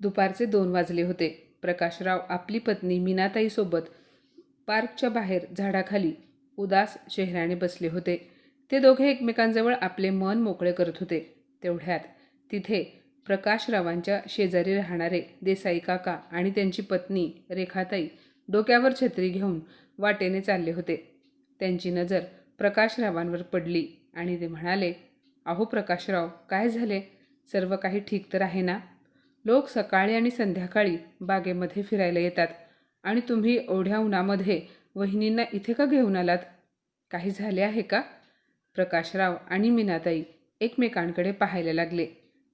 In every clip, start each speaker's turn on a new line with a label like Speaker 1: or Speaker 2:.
Speaker 1: दुपारचे दोन वाजले होते. प्रकाशराव आपली पत्नी मीनाताईसोबत पार्कच्या बाहेर झाडाखाली उदास चेहऱ्याने बसले होते. ते दोघे एकमेकांजवळ आपले मन मोकळे करत होते. तेवढ्यात तिथे प्रकाशरावांच्या शेजारी राहणारे देसाई काका आणि त्यांची पत्नी रेखाताई डोक्यावर छत्री घेऊन वाटेने चालले होते. त्यांची नजर प्रकाशरावांवर पडली आणि ते म्हणाले अहो प्रकाशराव काय झाले? सर्व काही ठीक तर आहे ना? लोक सकाळी आणि संध्याकाळी बागेमध्ये फिरायला येतात. आणि तुम्ही ओढ्या उन्हामध्ये वहिनींना इथे का घेऊन आलात? काही झाले आहे का? प्रकाशराव आणि मीनाताई एकमेकांकडे पाहायला लागले.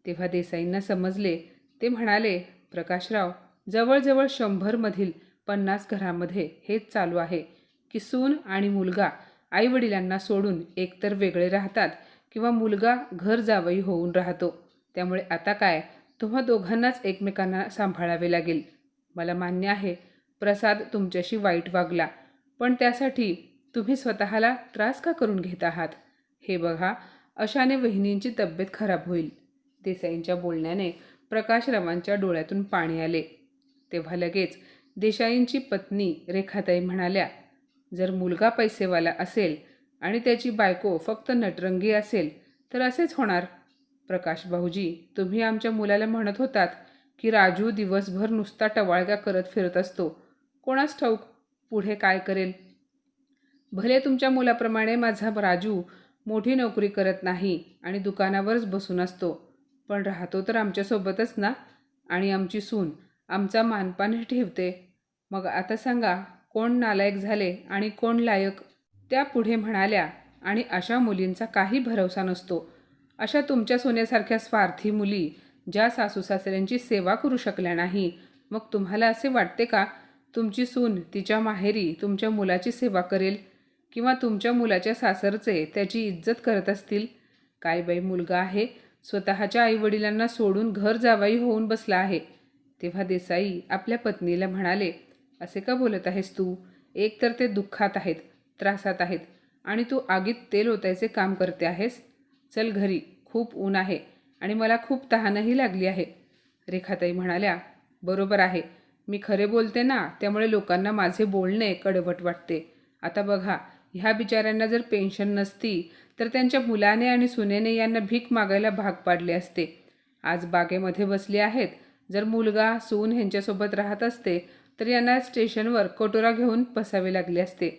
Speaker 1: तेव्हा देसाईंना समजले. ते म्हणाले प्रकाशराव जवळजवळ शंभरमधील पन्नास घरामध्ये हेच चालू आहे. की सून आणि मुलगा आईवडिलांना सोडून एकतर वेगळे राहतात किंवा मुलगा घर जावई होऊन राहतो. त्यामुळे आता काय? तुम्हा दोघांनाच एकमेकांना सांभाळावे लागेल. मला मान्य आहे प्रसाद तुमच्याशी वाईट वागला पण त्यासाठी तुम्ही स्वतःला त्रास का करून घेत आहात? हे बघा अशाने वहिनींची तब्येत खराब होईल. देसाईंच्या बोलण्याने प्रकाशरावांच्या डोळ्यातून पाणी आले. तेव्हा लगेच देसाईंची पत्नी रेखाताई म्हणाल्या जर मुलगा पैसेवाला असेल आणि त्याची बायको फक्त नटरंगी असेल तर असेच होणार. प्रकाश भाऊजी तुम्ही आमच्या मुलाला म्हणत होतात की राजू दिवसभर नुसता टवाळक्या करत फिरत असतो. कोणास ठाऊक? पुढे काय करेल? भले तुमच्या मुलाप्रमाणे माझा राजू मोठी नोकरी करत नाही आणि दुकानावरच बसून असतो पण राहतो तर आमच्यासोबतच ना? आणि आमची सून आमचा मानपानही ठेवते. मग आता सांगा कोण नालायक झाले आणि कोण लायक? त्या पुढे म्हणाल्या आणि अशा मुलींचा काही भरवसा नसतो. अशा तुमच्या सोन्यासारख्या स्वार्थी मुली ज्या सासू सासऱ्यांची सेवा करू शकल्या नाही मग तुम्हाला असे वाटते का? तुमची सून तिच्या माहेरी तुमच्या मुलाची सेवा करेल किंवा तुमच्या मुलाच्या सासरचे त्याची इज्जत करत असतील? काय बाई मुलगा आहे स्वतःच्या आईवडिलांना सोडून घर जावाई होऊन बसला आहे. तेव्हा देसाई आपल्या पत्नीला म्हणाले असे का बोलत आहेस तू? एक तर ते दुःखात आहेत त्रासात आहेत आणि तू आगीत तेल ओतायचे काम करते आहेस. चल घरी. खूप ऊन आहे आणि मला खूप तहानही लागली आहे. रेखाताई म्हणाल्या बरोबर आहे. मी खरे बोलते ना त्यामुळे लोकांना माझे बोलणे कडवट वाटते. आता बघा ह्या बिचाऱ्यांना जर पेन्शन नसती तर त्यांच्या मुलाने आणि सुनेने यांना भीक मागायला भाग पाडले असते. आज बागेमध्ये बसले आहेत. जर मुलगा सून ह्यांच्यासोबत राहत असते तर यांना स्टेशनवर कटोरा घेऊन बसावे लागले असते.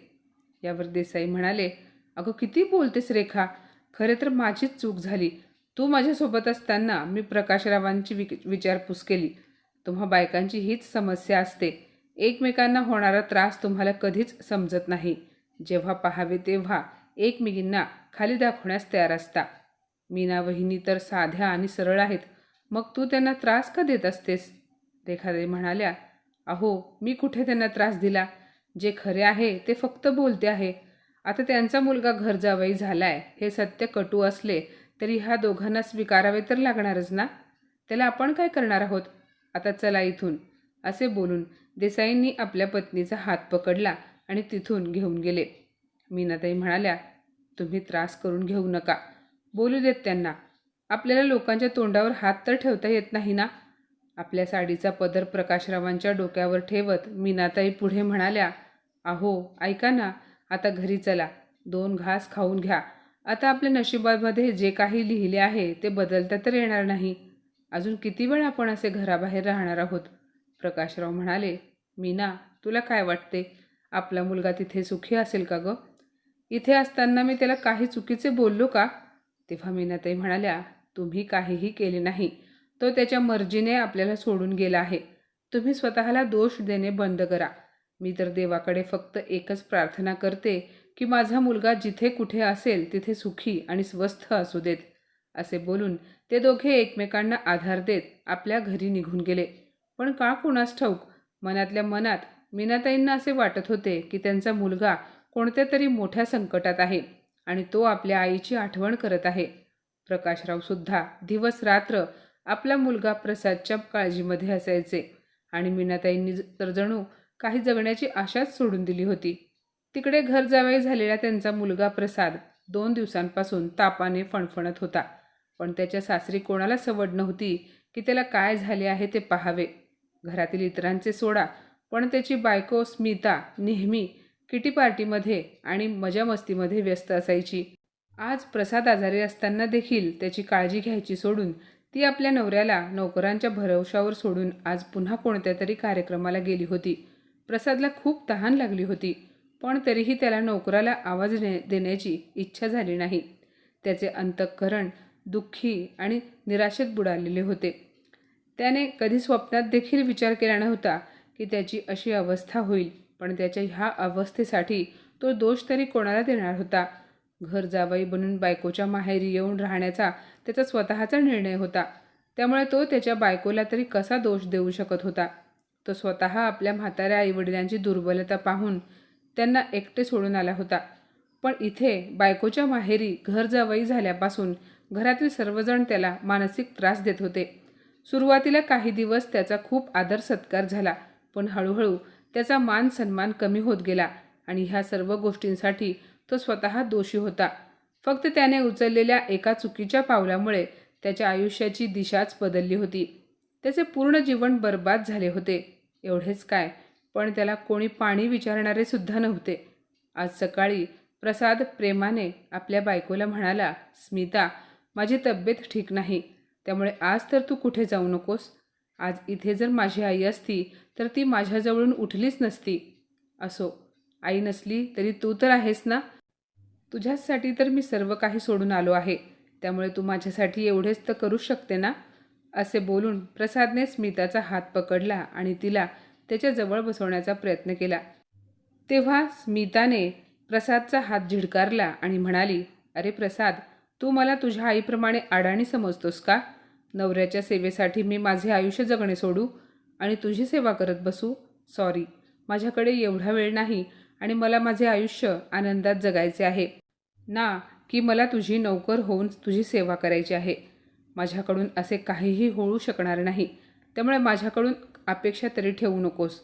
Speaker 1: यावर देसाई म्हणाले अगं किती बोलतेस रेखा. खरे तर माझीच चूक झाली. तू माझ्यासोबत असताना मी प्रकाशरावांची विक विचारपूस केली. तुम्हा बायकांची हीच समस्या असते. एकमेकांना होणारा त्रास तुम्हाला कधीच समजत नाही. जेव्हा पाहावे तेव्हा एकमेकींना खाली दाखवण्यास तयार असता. मीना वहिनी तर साध्या आणि सरळ आहेत. मग तू त्यांना त्रास का देत असतेस? रेखाताई म्हणाल्या अहो मी कुठे त्यांना त्रास दिला? जे खरे आहे ते फक्त बोलते आहे. आता त्यांचा मुलगा घर जावई झालाय. हे सत्य कटू असले तरी ह्या दोघांना स्वीकारावे तर लागणारच ना? त्याला आपण काय करणार आहोत? आता चला इथून. असे बोलून देसाईंनी आपल्या पत्नीचा हात पकडला आणि तिथून घेऊन गेले. मीनाताई म्हणाल्या तुम्ही त्रास करून घेऊ नका. बोलू देत त्यांना. आपल्याला लोकांच्या तोंडावर हात तर ठेवता येत नाही ना? आपल्या साडीचा पदर प्रकाशरावांच्या डोक्यावर ठेवत मीनाताई पुढे म्हणाल्या अहो ऐका ना. आता घरी चला. दोन घास खाऊन घ्या. आता आपल्या नशिबामध्ये जे काही लिहिले आहे ते बदलता तर येणार नाही. अजून किती वेळ आपण असे घराबाहेर राहणार आहोत? प्रकाशराव म्हणाले मीना तुला काय वाटते? आपला मुलगा तिथे सुखी असेल का गं? इथे असताना मी त्याला काही चुकीचे बोललो का? तेव्हा मीनाताई म्हणाल्या तुम्ही काहीही केले नाही. तो त्याच्या मर्जीने आपल्याला सोडून गेला आहे. तुम्ही स्वतःला दोष देणे बंद करा. मी तर देवाकडे फक्त एकच प्रार्थना करते की माझा मुलगा जिथे कुठे असेल तिथे सुखी आणि स्वस्थ असू देत. असे बोलून ते दोघे एकमेकांना आधार देत आपल्या घरी निघून गेले. पण का कुणास ठाऊक मनातल्या मनात मीनाताईंना असे वाटत होते की त्यांचा मुलगा कोणत्या तरी मोठ्या संकटात आहे आणि तो आपल्या आईची आठवण करत आहे. प्रकाशरावसुद्धा दिवस रात्र आपला मुलगा प्रसादच्या काळजीमध्ये असायचे आणि मीनाताईंनी तर जणू काही जगण्याची आशाच सोडून दिली होती. तिकडे घर जावई झालेला त्यांचा मुलगा प्रसाद दोन दिवसांपासून तापाने फणफणत होता. पण त्याच्या सासरी कोणाला सवड नव्हती की त्याला काय झाले आहे ते पाहावे. घरातील इतरांचे सोडा पण त्याची बायको स्मिता नेहमी किटी पार्टीमध्ये आणि मजामस्तीमध्ये व्यस्त असायची. आज प्रसाद आजारी असताना देखील त्याची काळजी घ्यायची सोडून ती आपल्या नवऱ्याला नोकरांच्या भरवशावर सोडून आज पुन्हा कोणत्या तरी कार्यक्रमाला गेली होती. प्रसादला खूप तहान लागली होती. पण तरीही त्याला नोकराला आवाज ने देण्याची इच्छा झाली नाही. त्याचे अंतःकरण दुःखी आणि निराशेत बुडालेले होते. त्याने कधी स्वप्नात देखील विचार केला नव्हता की त्याची अशी अवस्था होईल पण त्याच्या ह्या अवस्थेसाठी तो दोष तरी कोणाला देणार होता? घर जावई बनून बायकोच्या माहेरी येऊन राहण्याचा त्याचा स्वतःचा निर्णय होता. त्यामुळे तो त्याच्या बायकोला तरी कसा दोष देऊ शकत होता? तो स्वतः आपल्या म्हाताऱ्या आईवडिलांची दुर्बलता पाहून त्यांना एकटे सोडून आला होता. पण इथे बायकोच्या माहेरी घर जावई झाल्यापासून घरातील सर्वजण त्याला मानसिक त्रास देत होते. सुरुवातीला काही दिवस त्याचा खूप आदर सत्कार झाला पण हळूहळू त्याचा मान सन्मान कमी होत गेला आणि ह्या सर्व गोष्टींसाठी तो स्वतः दोषी होता. फक्त त्याने उचललेल्या एका चुकीच्या पावलामुळे त्याच्या आयुष्याची दिशाच बदलली होती. त्याचे पूर्ण जीवन बर्बाद झाले होते. एवढेच काय? पण त्याला कोणी पाणी विचारणारे सुद्धा नव्हते. आज सकाळी प्रसाद प्रेमाने आपल्या बायकोला म्हणाला स्मिता माझी तब्येत ठीक नाही. त्यामुळे आज तर तू कुठे जाऊ नकोस? आज इथे जर माझी आई असती तर ती माझ्याजवळून उठलीच नसती. असो आई नसली तरी तू तर आहेस ना? तुझ्याचसाठी तर मी सर्व काही सोडून आलो आहे. त्यामुळे तू माझ्यासाठी एवढेच तर करू शकते ना? असे बोलून प्रसादने स्मिताचा हात पकडला आणि तिला त्याच्याजवळ बसवण्याचा प्रयत्न केला. तेव्हा स्मिताने प्रसादचा हात झिडकारला आणि म्हणाली अरे प्रसाद तू मला तुझ्या आईप्रमाणे अडाणी समजतोस का? नवऱ्याच्या सेवेसाठी मी माझे आयुष्य जगणे सोडू आणि तुझी सेवा करत बसू? सॉरी माझ्याकडे एवढा वेळ नाही आणि मला माझे आयुष्य आनंदात जगायचे आहे. ना की मला तुझी नौकर होऊन तुझी सेवा करायची आहे. माझ्याकडून असे काहीही होऊ शकणार नाही. त्यामुळे माझ्याकडून अपेक्षा तरी ठेवू नकोस.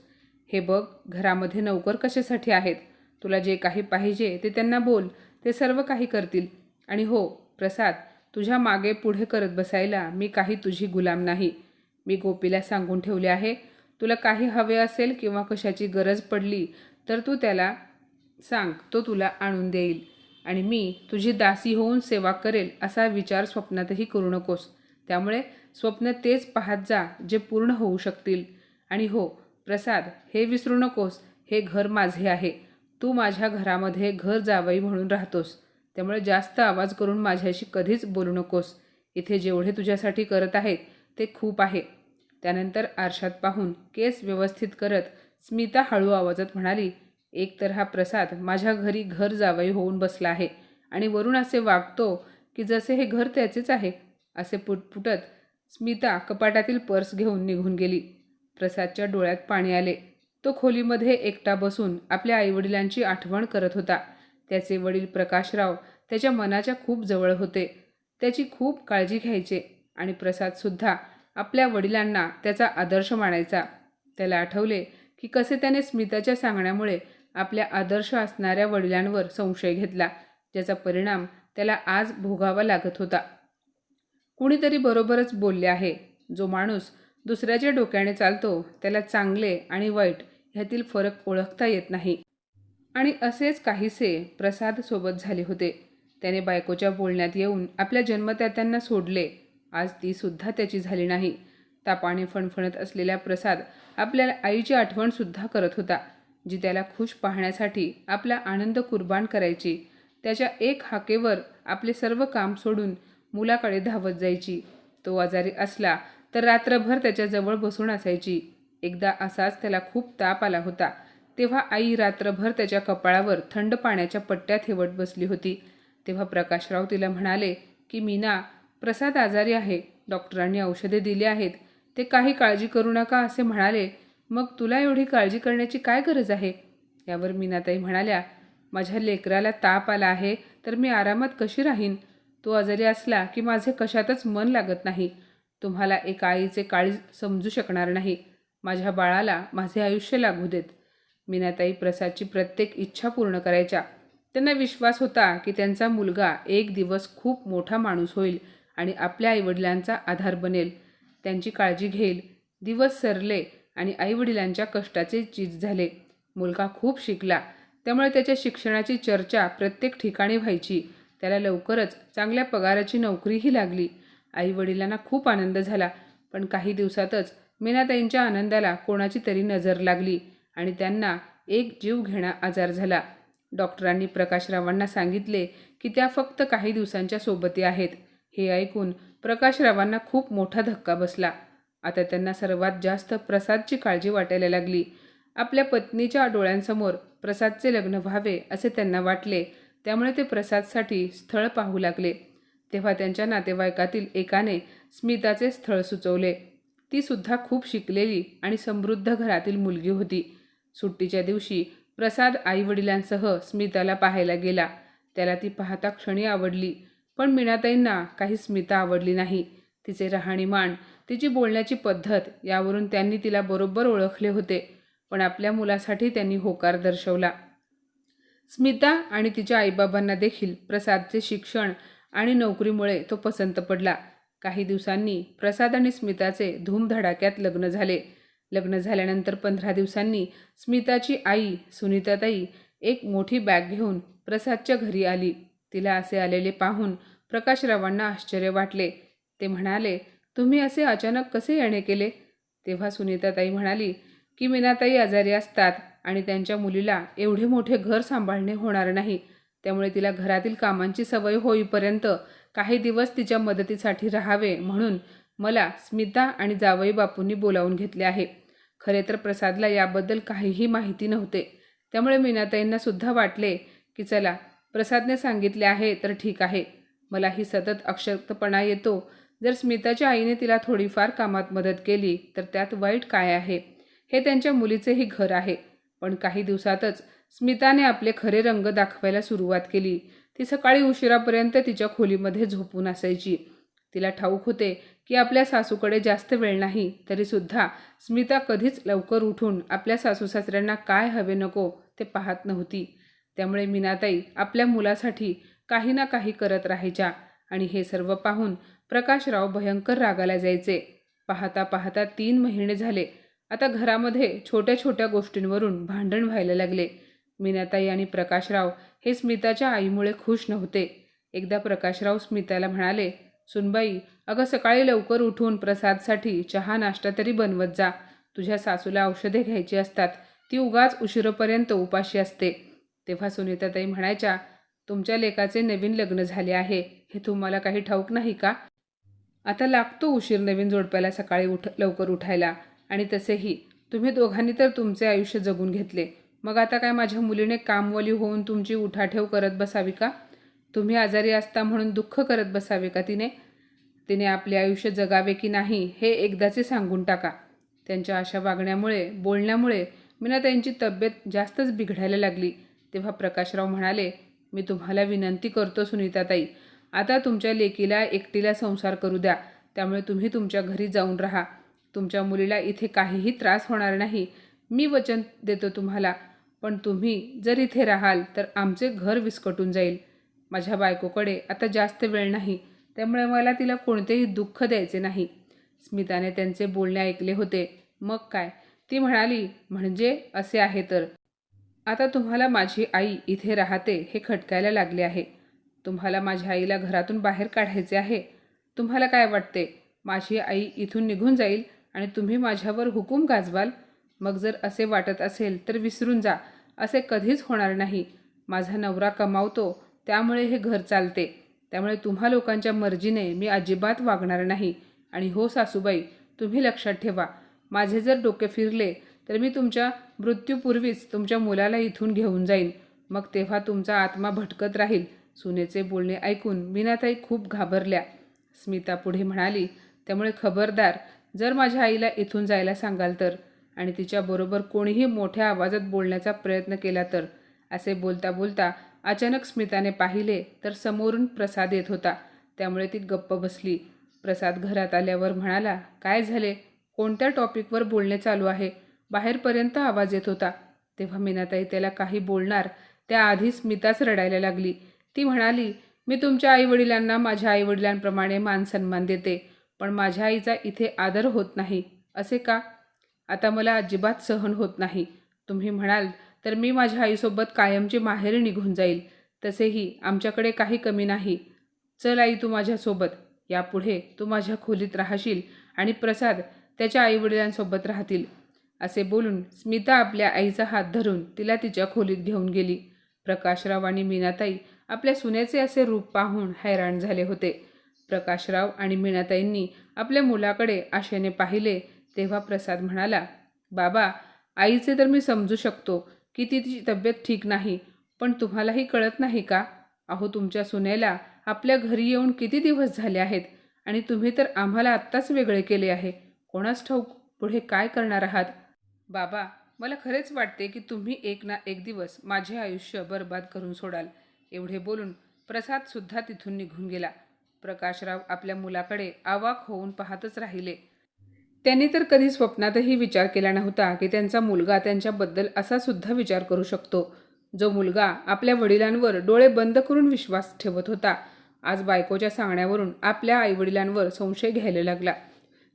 Speaker 1: हे बघ घरामध्ये नोकर कशासाठी आहेत? तुला जे काही पाहिजे ते त्यांना बोल ते सर्व काही करतील. आणि हो प्रसाद तुझ्या मागे पुढे करत बसायला मी काही तुझी गुलाम नाही. मी गोपीला सांगून ठेवले आहे तुला काही हवे असेल किंवा कशाची गरज पडली तर तू त्याला सांग तो तुला आणून देईल. आणि मी तुझी दासी होऊन सेवा करेल असा विचार स्वप्नातही करू नकोस. त्यामुळे स्वप्न तेच पाहत जा जे पूर्ण होऊ शकतील. आणि हो प्रसाद हे विसरू नकोस हे घर माझे आहे. तू माझ्या घरामध्ये घर जावई म्हणून राहतोस. त्यामुळे जास्त आवाज करून माझ्याशी कधीच बोलू नकोस. इथे जेवढे तुझ्यासाठी करत आहेत ते खूप आहे. त्यानंतर आरशात पाहून केस व्यवस्थित करत स्मिता हळू आवाजात म्हणाली एक तर हा प्रसाद माझ्या घरी घर जावई होऊन बसला आहे आणि वरून असे वागतो की जसे हे घर त्याचेच आहे असे पुटपुटत स्मिता कपाटातील पर्स घेऊन निघून गेली. प्रसादच्या डोळ्यात पाणी आले. तो खोलीमध्ये एकटा बसून आपल्या आईवडिलांची आठवण करत होता. त्याचे वडील प्रकाशराव त्याच्या मनाच्या खूप जवळ होते. त्याची खूप काळजी घ्यायचे आणि प्रसादसुद्धा आपल्या वडिलांना त्याचा आदर्श मानायचा. त्याला आठवले की कसे त्याने स्मिताच्या सांगण्यामुळे आपल्या आदर्श असणाऱ्या वडिलांवर संशय घेतला ज्याचा परिणाम त्याला आज भोगावा लागत होता. कुणीतरी बरोबरच बोलले आहे. जो माणूस दुसऱ्याच्या डोक्याने चालतो त्याला चांगले आणि वाईट ह्यातील फरक ओळखता येत नाही. आणि असेच काहीसे प्रसाद सोबत झाले होते. त्याने बायकोच्या बोलण्यात येऊन आपल्या जन्मत्यात्यांना सोडले. आज ती सुद्धा त्याची झाली नाही. तापाने फणफणत असलेला प्रसाद आपल्या आईची आठवणसुद्धा करत होता जी त्याला खुश पाहण्यासाठी आपला आनंद कुर्बान करायची. त्याच्या एक हाकेवर आपले सर्व काम सोडून मुलाकडे धावत जायची. तो आजारी असला तर रात्रभर त्याच्याजवळ बसून असायची. एकदा असाच त्याला खूप ताप आला होता. तेव्हा आई रात्रभर त्याच्या कपाळावर थंड पाण्याच्या पट्ट्या ठेवत बसली होती. तेव्हा प्रकाशराव तिला म्हणाले की मीना प्रसाद आजारी आहे. डॉक्टरांनी औषधे दिली आहेत. ते काही काळजी करू नका असे म्हणाले. मग तुला एवढी काळजी करण्याची काय गरज आहे? यावर मीनाताई म्हणाल्या माझ्या लेकराला ताप आला आहे तर मी आरामात कशी राहीन? तो आजारी असला की माझे कशातच मन लागत नाही. तुम्हाला एका आईचे काळी समजू शकणार नाही. माझ्या बाळाला माझे आयुष्य लागू देत. मीनाताई प्रसादची प्रत्येक इच्छा पूर्ण करायच्या. त्यांना विश्वास होता की त्यांचा मुलगा एक दिवस खूप मोठा माणूस होईल आणि आपल्या आईवडिलांचा आधार बनेल. त्यांची काळजी घेईल. दिवस सरले आणि आईवडिलांच्या कष्टाचे चीज झाले. मुलगा खूप शिकला. त्यामुळे त्याच्या शिक्षणाची चर्चा प्रत्येक ठिकाणी व्हायची. त्याला लवकरच चांगल्या पगाराची नोकरीही लागली. आईवडिलांना खूप आनंद झाला पण काही दिवसातच मीनाताईंच्या आनंदाला कोणाची तरी नजर लागली आणि त्यांना एक जीव घेणा आजार झाला. डॉक्टरांनी प्रकाशरावांना सांगितले की त्या फक्त काही दिवसांच्या सोबती आहेत. हे ऐकून प्रकाशरावांना खूप मोठा धक्का बसला. आता त्यांना सर्वात जास्त प्रसादची काळजी वाटायला लागली. आपल्या पत्नीच्या डोळ्यांसमोर प्रसादचे लग्न व्हावे असे त्यांना वाटले त्यामुळे ते प्रसादसाठी स्थळ पाहू लागले. तेव्हा त्यांच्या नातेवाईकातील एकाने स्मिताचे स्थळ सुचवले. ती सुद्धा खूप शिकलेली आणि समृद्ध घरातील मुलगी होती. सुट्टीच्या दिवशी प्रसाद आईवडिलांसह स्मिताला पाहायला गेला. त्याला ती पाहता क्षणी आवडली पण मीनाताईंना काही स्मिता आवडली नाही. तिचे राहणीमान तिची बोलण्याची पद्धत यावरून त्यांनी तिला बरोबर ओळखले होते पण आपल्या मुलासाठी त्यांनी होकार दर्शवला. स्मिता आणि तिच्या आईबाबांना देखील प्रसादचे शिक्षण आणि नोकरीमुळे तो पसंत पडला. काही दिवसांनी प्रसाद आणि स्मिताचे धूमधडाक्यात लग्न झाले. लग्न झाल्यानंतर पंधरा दिवसांनी स्मिताची आई सुनीताताई एक मोठी बॅग घेऊन प्रसादच्या घरी आली. तिला असे आलेले पाहून प्रकाशरावांना आश्चर्य वाटले. ते म्हणाले तुम्ही असे अचानक कसे येणे केले? तेव्हा सुनीताताई म्हणाली की मीनाताई आजारी असतात. आणि त्यांच्या मुलीला एवढे मोठे घर सांभाळणे होणार नाही. त्यामुळे तिला घरातील कामांची सवय होईपर्यंत काही दिवस तिच्या मदतीसाठी राहावे म्हणून मला स्मिता आणि जावई बापूंनी बोलावून घेतले आहे. खरे तर प्रसादला याबद्दल काहीही माहिती नव्हते. त्यामुळे मीनाताईंना सुद्धा वाटले की चला प्रसादने सांगितले आहे तर ठीक आहे. मलाही सतत अक्षतपणा येतो. जर स्मिताच्या आईने तिला थोडीफार कामात मदत केली तर त्यात वाईट काय आहे? हे त्यांच्या मुलीचेही घर आहे. पण काही दिवसातच स्मिताने आपले खरे रंग दाखवायला सुरुवात केली. ती सकाळी उशिरापर्यंत तिच्या खोलीमध्ये झोपून असायची. तिला ठाऊक होते की आपल्या सासूकडे जास्त वेळ नाही तरीसुद्धा स्मिता कधीच लवकर उठून आपल्या सासू सासऱ्यांना काय हवे नको ते पाहत नव्हती. त्यामुळे मीनाताई आपल्या मुलासाठी काही ना काही करत राहायच्या आणि हे सर्व पाहून प्रकाशराव भयंकर रागाला जायचे. पाहता पाहता तीन महिने झाले आता घरामध्ये छोट्या छोट्या गोष्टींवरून भांडण व्हायला लागले. मीनाताई आणि प्रकाशराव हे स्मिताच्या आईमुळे खुश नव्हते. एकदा प्रकाशराव स्मिताला म्हणाले सुनबाई अगं सकाळी लवकर उठून प्रसादसाठी चहा नाश्ता तरी बनवत जा. तुझ्या सासूला औषधे घ्यायची असतात. ती उगाच उशिरोपर्यंत उपाशी असते. तेव्हा सुनीताताई म्हणायच्या तुमच्या लेकाचे नवीन लग्न झाले आहे. हे तुम्हाला काही ठाऊक नाही का? आता लागतो उशीर नवीन जोडप्याला सकाळी उठ लवकर उठायला. आणि तसेही तुम्ही दोघांनी तर तुमचे आयुष्य जगून घेतले. मग आता काय माझ्या मुलीने कामवाली होऊन तुमची उठाठेव करत बसावी का? तुम्ही आजारी असता म्हणून दुःख करत बसावे का तिने? तिने आपले आयुष्य जगावे की नाही हे एकदाचे सांगून टाका. त्यांच्या अशा वागण्यामुळे बोलण्यामुळे मी ना त्यांची तब्येत जास्तच बिघडायला लागली. तेव्हा प्रकाशराव म्हणाले मी तुम्हाला विनंती करतो सुनीताताई आता तुमच्या लेकीला एकटीला संसार करू द्या. त्यामुळे तुम्ही तुमच्या घरी जाऊन राहा. तुमच्या मुलीला इथे काहीही त्रास होणार नाही. मी वचन देतो तुम्हाला. पण तुम्ही जर इथे राहाल तर आमचे घर विस्कटून जाईल. माझ्या बायकोकडे आता जास्त वेळ नाही. त्यामुळे मला तिला कोणतेही दुःख द्यायचे नाही. स्मिताने त्यांचे बोलणे ऐकले होते. मग काय? ती म्हणाली म्हणजे असे आहे तर. आता तुम्हाला माझी आई इथे राहते हे खटकायला लागले आहे. तुम्हाला माझ्या आईला घरातून बाहेर काढायचे आहे. तुम्हाला काय वाटते? माझी आई इथून निघून जाईल? आणि तुम्ही माझ्यावर हुकूम गाजवाल. मग जर असे वाटत असेल तर विसरून जा. असे कधीच होणार नाही. माझा नवरा कमावतो त्यामुळे हे घर चालते. त्यामुळे तुम्हा लोकांच्या मर्जीने मी अजिबात वागणार नाही. आणि हो सासूबाई तुम्ही लक्षात ठेवा. माझे जर डोके फिरले तर मी तुमच्या मृत्यूपूर्वीच तुमच्या मुलाला इथून घेऊन जाईन. मग तेव्हा तुमचा आत्मा भटकत राहील. सुनेचे बोलणे ऐकून मीनाताई खूप घाबरल्या. स्मिता पुढे म्हणाली त्यामुळे खबरदार जर माझ्या आईला इथून जायला सांगाल तर? आणि तिच्याबरोबर कोणीही मोठ्या आवाजात बोलण्याचा प्रयत्न केला तर? असे बोलता बोलता अचानक स्मिताने पाहिले तर समोरून प्रसाद येत होता. त्यामुळे ती गप्प बसली. प्रसाद घरात आल्यावर म्हणाला काय झाले? कोणत्या टॉपिकवर बोलणे चालू आहे? बाहेरपर्यंत आवाज येत होता. तेव्हा मीनाताई त्याला काही बोलणार त्याआधी स्मिताच रडायला लागली. ती म्हणाली मी तुमच्या आईवडिलांना माझ्या आईवडिलांप्रमाणे मान सन्मान देते. पण माझ्या आईचा इथे आदर होत नाही. असे का? आता मला अजिबात सहन होत नाही. तुम्ही म्हणाल तर मी माझ्या आईसोबत कायमची माहेरी निघून जाईल. तसेही आमच्याकडे काही कमी नाही. चल आई तू माझ्यासोबत. यापुढे तू माझ्या खोलीत राहशील आणि प्रसाद त्याच्या आईवडिलांसोबत राहतील. असे बोलून स्मिता आपल्या आईचा हात धरून तिला तिच्या खोलीत घेऊन गेली. प्रकाशराव आणि मीनाताई आपल्या सुनेचे असे रूप पाहून हैराण झाले होते. प्रकाशराव आणि मीनाताईंनी आपल्या मुलाकडे आशेने पाहिले तेव्हा प्रसाद म्हणाला बाबा आईचे तर मी समजू शकतो की तिची तब्येत ठीक नाही पण तुम्हालाही कळत नाही का? अहो तुमच्या सुनेला आपल्या घरी येऊन किती दिवस झाले आहेत आणि तुम्ही तर आम्हाला आत्ताच वेगळे केले आहे. कोणास ठाऊक पुढे काय करणार आहात? बाबा मला खरेच वाटते की तुम्ही एक ना एक दिवस माझे आयुष्य बर्बाद करून सोडाल. एवढे बोलून प्रसादसुद्धा तिथून निघून गेला. प्रकाशराव आपल्या मुलाकडे आवाक होऊन पाहतच राहिले. त्यांनी तर कधी स्वप्नातही विचार केला नव्हता की त्यांचा मुलगा त्यांच्याबद्दल असा सुद्धा विचार करू शकतो. जो मुलगा आपल्या वडिलांवर डोळे बंद करून विश्वास ठेवत होता. आज बायकोच्या सांगण्यावरून आपल्या आईवडिलांवर संशय घ्यायला लागला.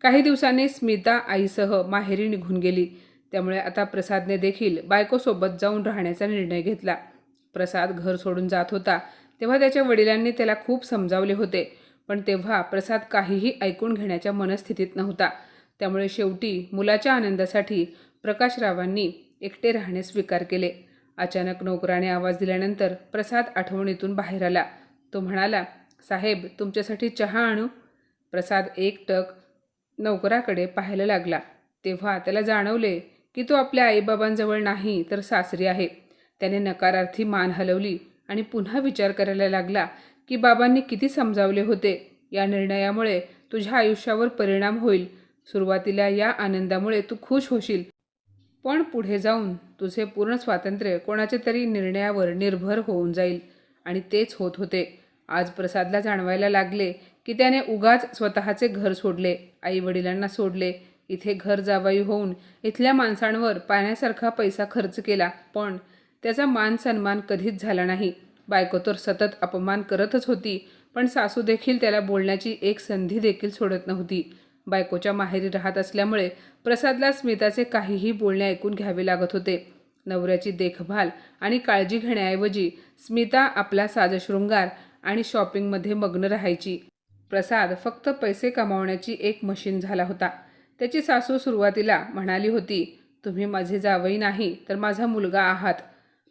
Speaker 1: काही दिवसांनी स्मिता आईसह माहेरी निघून गेली. त्यामुळे आता प्रसादने देखील बायकोसोबत जाऊन राहण्याचा निर्णय घेतला. प्रसाद घर सोडून जात होता. तेव्हा त्याच्या वडिलांनी त्याला खूप समजावले होते. पण तेव्हा प्रसाद काहीही ऐकून घेण्याच्या मनस्थितीत नव्हता. त्यामुळे शेवटी मुलाच्या आनंदासाठी प्रकाशरावांनी एकटे राहणे स्वीकार केले. अचानक नोकराने आवाज दिल्यानंतर प्रसाद आठवणीतून बाहेर आला. तो म्हणाला साहेब तुमच्यासाठी चहा आणू? प्रसाद एक टक नोकराकडे पाहायला लागला. तेव्हा त्याला जाणवले की तो आपल्या आईबाबांजवळ नाही तर सासरी आहे. त्याने नकारार्थी मान हलवली. आणि पुन्हा विचार करायला लागला की बाबांनी किती समजावले होते. या निर्णयामुळे तुझ्या आयुष्यावर परिणाम होईल. सुरुवातीला या आनंदामुळे तू खुश होशील. पण पुढे जाऊन तुझे पूर्ण स्वातंत्र्य कोणाच्या तरी निर्णयावर निर्भर होऊन जाईल. आणि तेच होत होते. आज प्रसादला जाणवायला लागले की त्याने उगाच स्वतःचे घर सोडले आई वडिलांना सोडले. इथे घर जावाई होऊन इथल्या माणसांवर पाण्यासारखा पैसा खर्च केला पण त्याचा मान सन्मान कधीच झाला नाही. बायको तर सतत अपमान करतच होती पण सासू देखील त्याला बोलण्याची एक संधी देखील सोडत नव्हती. बायकोच्या माहेरी राहत असल्यामुळे प्रसादला स्मिताचे काहीही बोलणे ऐकून घ्यावे लागत होते. नवऱ्याची देखभाल आणि काळजी घेण्याऐवजी स्मिता आपला साजशृंगार आणि शॉपिंगमध्ये मग्न राहायची. प्रसाद फक्त पैसे कमावण्याची एक मशीन झाला होता. त्याची सासू सुरुवातीला म्हणाली होती तुम्ही माझे जावई नाही तर माझा मुलगा आहात.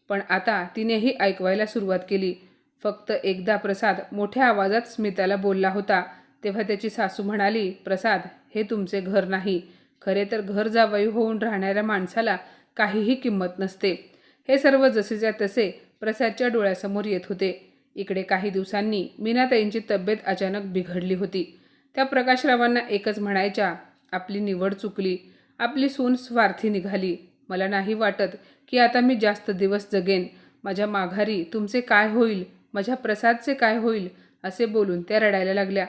Speaker 1: पण आता तिनेही ऐकवायला सुरुवात केली. फक्त एकदा प्रसाद मोठ्या आवाजात स्मिताला बोलला होता तेव्हा त्याची सासू म्हणाली प्रसाद हे तुमचे घर नाही. खरे तर घर जावई होऊन राहणाऱ्या माणसाला काहीही किंमत नसते. हे सर्व जसेच्या तसे प्रसादच्या डोळ्यासमोर येत होते. इकडे काही दिवसांनी मीनाताईंची तब्येत अचानक बिघडली होती. त्या प्रकाशरावांना एकच म्हणायच्या आपली निवड चुकली. आपली सून स्वार्थी निघाली. मला नाही वाटत की आता मी जास्त दिवस जगेन. माझ्या माघारी तुमचे काय होईल? माझ्या प्रसादचे काय होईल? असे बोलून त्या रडायला लागल्या.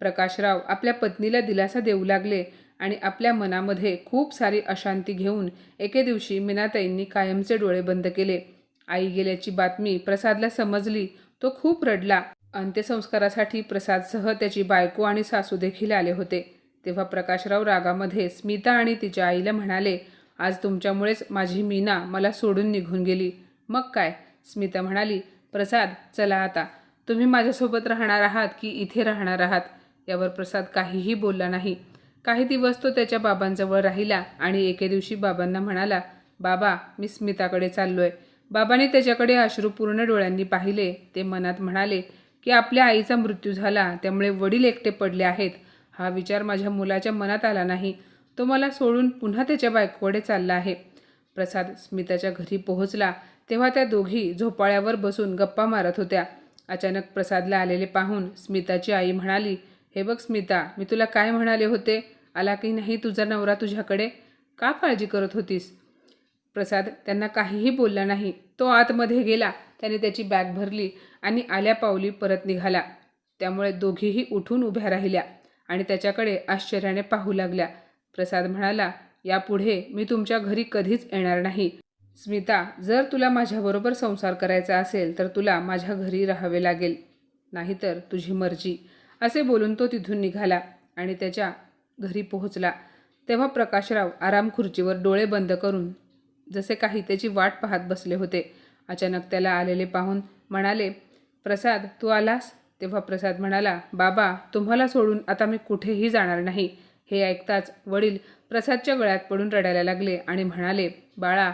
Speaker 1: प्रकाशराव आपल्या पत्नीला दिलासा देऊ लागले आणि आपल्या मनामध्ये खूप सारी अशांती घेऊन एके दिवशी मीनाताईंनी कायमचे डोळे बंद केले. आई गेल्याची बातमी प्रसादला समजली. तो खूप रडला. अंत्यसंस्कारासाठी प्रसादसह त्याची बायको आणि सासू देखील आले होते. तेव्हा प्रकाशराव रागामध्ये स्मिता आणि तिच्या आईला म्हणाले आज तुमच्यामुळेच माझी मीना मला सोडून निघून गेली. मग काय? स्मिता म्हणाली प्रसाद चला आता. तुम्ही माझ्यासोबत राहणार आहात की इथे राहणार आहात? यावर प्रसाद काहीही बोलला नाही. काही दिवस तो त्याच्या बाबांजवळ राहिला आणि एके दिवशी बाबांना म्हणाला बाबा मी स्मिताकडे चाललोय. बाबांनी त्याच्याकडे अश्रूपूर्ण डोळ्यांनी पाहिले. ते मनात म्हणाले की आपल्या आईचा मृत्यू झाला. त्यामुळे वडील एकटे पडले आहेत. हा विचार माझ्या मुलाच्या मनात आला नाही. तो मला सोडून पुन्हा त्याच्या बायकोकडे चालला आहे. प्रसाद स्मिताच्या घरी पोहोचला तेव्हा त्या दोघी झोपाळ्यावर बसून गप्पा मारत होत्या. अचानक प्रसादला आलेले पाहून स्मिताची आई म्हणाली हे बघ स्मिता मी तुला काय म्हणाले होते? आला की नाही तुझा नवरा तुझ्याकडे? का काळजी करत होतीस? प्रसाद त्यांना काहीही बोलला नाही. तो आतमध्ये गेला त्याने त्याची बॅग भरली आणि आल्या पावली परत निघाला. त्यामुळे दोघीही उठून उभ्या राहिल्या आणि त्याच्याकडे आश्चर्याने पाहू लागल्या. प्रसाद म्हणाला यापुढे मी तुमच्या घरी कधीच येणार नाही. स्मिता जर तुला माझ्याबरोबर संसार करायचा असेल तर तुला माझ्या घरी राहावे लागेल. नाहीतर तुझी मर्जी. असे बोलून तो तिथून निघाला आणि त्याच्या घरी पोहोचला. तेव्हा प्रकाशराव आराम खुर्चीवर डोळे बंद करून जसे काही त्याची वाट पाहत बसले होते अचानक त्याला आलेले पाहून म्हणाले प्रसाद तू आलास? तेव्हा प्रसाद म्हणाला बाबा तुम्हाला सोडून आता मी कुठेही जाणार नाही. हे ऐकताच वडील प्रसादच्या गळ्यात पडून रडायला लागले आणि म्हणाले बाळा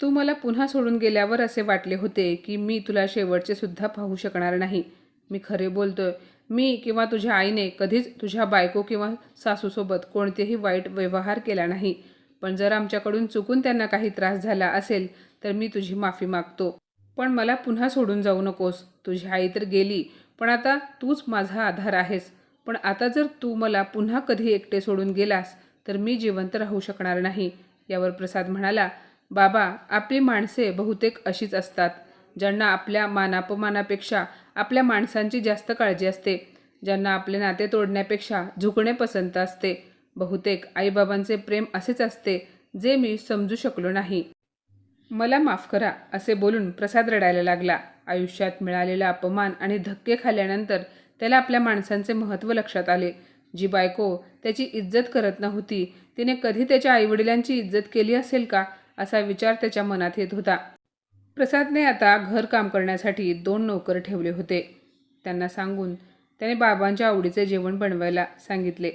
Speaker 1: तू मला पुन्हा सोडून गेल्यावर असे वाटले होते की मी तुला शेवटचे सुद्धा पाहू शकणार नाही. मी खरे बोलतोय. मी किंवा तुझ्या आईने कधीच तुझ्या बायको किंवा सासूसोबत कोणतेही वाईट व्यवहार केला नाही. पण जर आमच्याकडून चुकून त्यांना काही त्रास झाला असेल तर मी तुझी माफी मागतो. पण मला पुन्हा सोडून जाऊ नकोस. तुझी आई तर गेली पण आता तूच माझा आधार आहेस. पण आता जर तू मला पुन्हा कधी एकटे सोडून गेलास तर मी जिवंत राहू शकणार नाही. यावर प्रसाद म्हणाला बाबा आपली माणसे बहुतेक अशीच असतात ज्यांना आपल्या मानापमानापेक्षा आपल्या माणसांची जास्त काळजी असते ज्यांना आपले नाते तोडण्यापेक्षा झुकणे पसंत असते. बहुतेक आईबाबांचे प्रेम असेच असते जे मी समजू शकलो नाही. मला माफ करा असे बोलून प्रसाद रडायला लागला. आयुष्यात मिळालेला अपमान आणि धक्के खाल्ल्यानंतर त्याला आपल्या माणसांचे महत्त्व लक्षात आले. जी बायको त्याची इज्जत करत नव्हती तिने कधी त्याच्या आईवडिलांची इज्जत केली असेल का असा विचार त्याच्या मनात येत होता. प्रसादने आता घर काम करण्यासाठी दोन नोकर ठेवले होते. त्यांना सांगून त्याने बाबांच्या आवडीचे जेवण बनवायला सांगितले.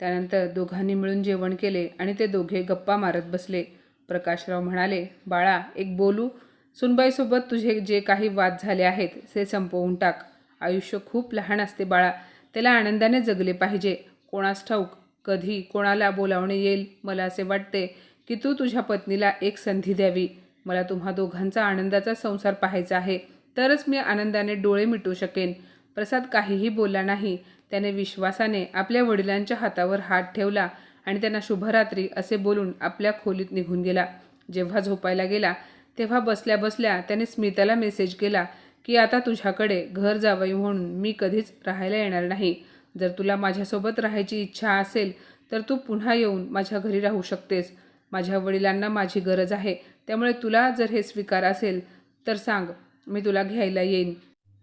Speaker 1: त्यानंतर दोघांनी मिळून जेवण केले आणि ते दोघे गप्पा मारत बसले. प्रकाशराव म्हणाले बाळा एक बोलू. सुनबाईसोबत तुझे जे काही वाद झाले आहेत ते संपवून टाक. आयुष्य खूप लहान असते बाळा. त्याला आनंदाने जगले पाहिजे. कोणास ठाऊक कधी कोणाला बोलावणे येईल? मला असे वाटते की तू तुझ्या पत्नीला एक संधी द्यावी. मला तुम्हा दोघांचा आनंदाचा संसार पाहायचा आहे. तरच मी आनंदाने डोळे मिटू शकेन. प्रसाद काहीही बोलला नाही. त्याने विश्वासाने आपल्या वडिलांच्या हातावर हात ठेवला आणि त्यांना शुभरात्री असे बोलून आपल्या खोलीत निघून गेला. जेव्हा झोपायला गेला तेव्हा बसल्या बसल्या त्याने स्मिताला मेसेज केला. की आता तुझ्याकडे घर जावई म्हणून मी कधीच राहायला येणार नाही. जर तुला माझ्यासोबत राहायची इच्छा असेल तर तू पुन्हा येऊन माझ्या घरी राहू शकतेस. माझ्या वडिलांना माझी गरज आहे. त्यामुळे तुला जर हे स्वीकार असेल तर सांग मी तुला घ्यायला येईन.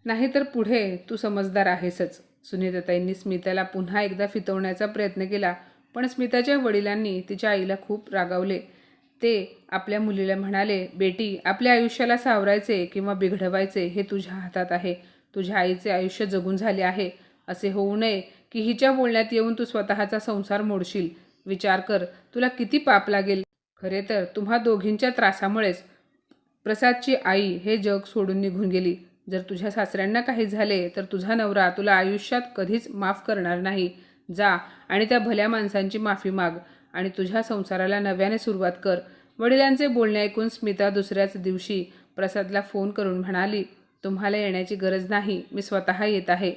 Speaker 1: नाहीतर पुढे तू समजदार आहेसच. सुनीताताईंनी स्मिताला पुन्हा एकदा फितवण्याचा प्रयत्न केला पण स्मिताच्या वडिलांनी तिच्या आईला खूप रागावले. ते आपल्या मुलीला म्हणाले बेटी आपल्या आयुष्याला सावरायचे किंवा बिघडवायचे हे तुझ्या हातात आहे. तुझ्या आईचे आयुष्य जगून झाले आहे. असे होऊ नये की हिच्या बोलण्यात येऊन तू स्वतःचा संसार मोडशील. विचार कर तुला किती पाप लागेल. खरे तर तुम्हा दोघींच्या त्रासामुळेच प्रसादची आई हे जग सोडून निघून गेली. जर तुझ्या सासऱ्यांना काही झाले तर तुझा नवरा तुला आयुष्यात कधीच माफ करणार नाही. जा आणि त्या भल्या माणसांची माफी माग. आणि तुझ्या संसाराला नव्याने सुरुवात कर. वडिलांचे बोलणे ऐकून स्मिता दुसऱ्याच दिवशी प्रसादला फोन करून म्हणाली तुम्हाला येण्याची गरज नाही मी स्वतः येत आहे.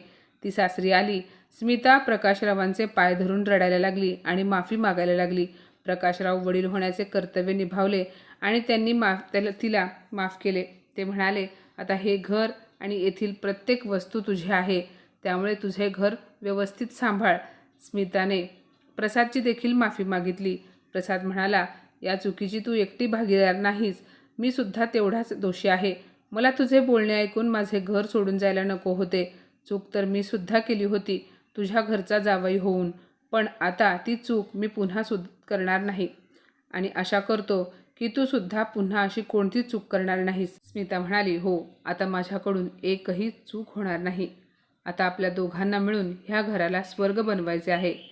Speaker 1: ती सासरी आली. स्मिता प्रकाशरावांचे पाय धरून रडायला लागली आणि माफी मागायला लागली. प्रकाशराव वडील होण्याचे कर्तव्य निभावले आणि त्यांनी माफ त्याला तिला माफ केले. ते म्हणाले आता हे घर आणि येथील प्रत्येक वस्तू तुझी आहे. त्यामुळे तुझे घर व्यवस्थित सांभाळ. स्मिताने प्रसादची देखील माफी मागितली. प्रसाद म्हणाला या चुकीची तू एकटी भागीदार नाहीस. मी सुद्धा तेवढाच दोषी आहे. मला तुझे बोलणे ऐकून माझे घर सोडून जायला नको होते. चूक तर मी सुद्धा केली होती. तुझ्या घरचा जावई होऊन. पण आता ती चूक मी पुन्हा सुद करणार नाही. आणि आशा करतो की तू सुद्धा पुन्हा अशी कोणती चूक करणार नाहीस. स्मिता म्हणाली हो आता माझ्याकडून एकही चूक होणार नाही. आता आपल्या दोघांना मिळून ह्या घराला स्वर्ग बनवायचे आहे.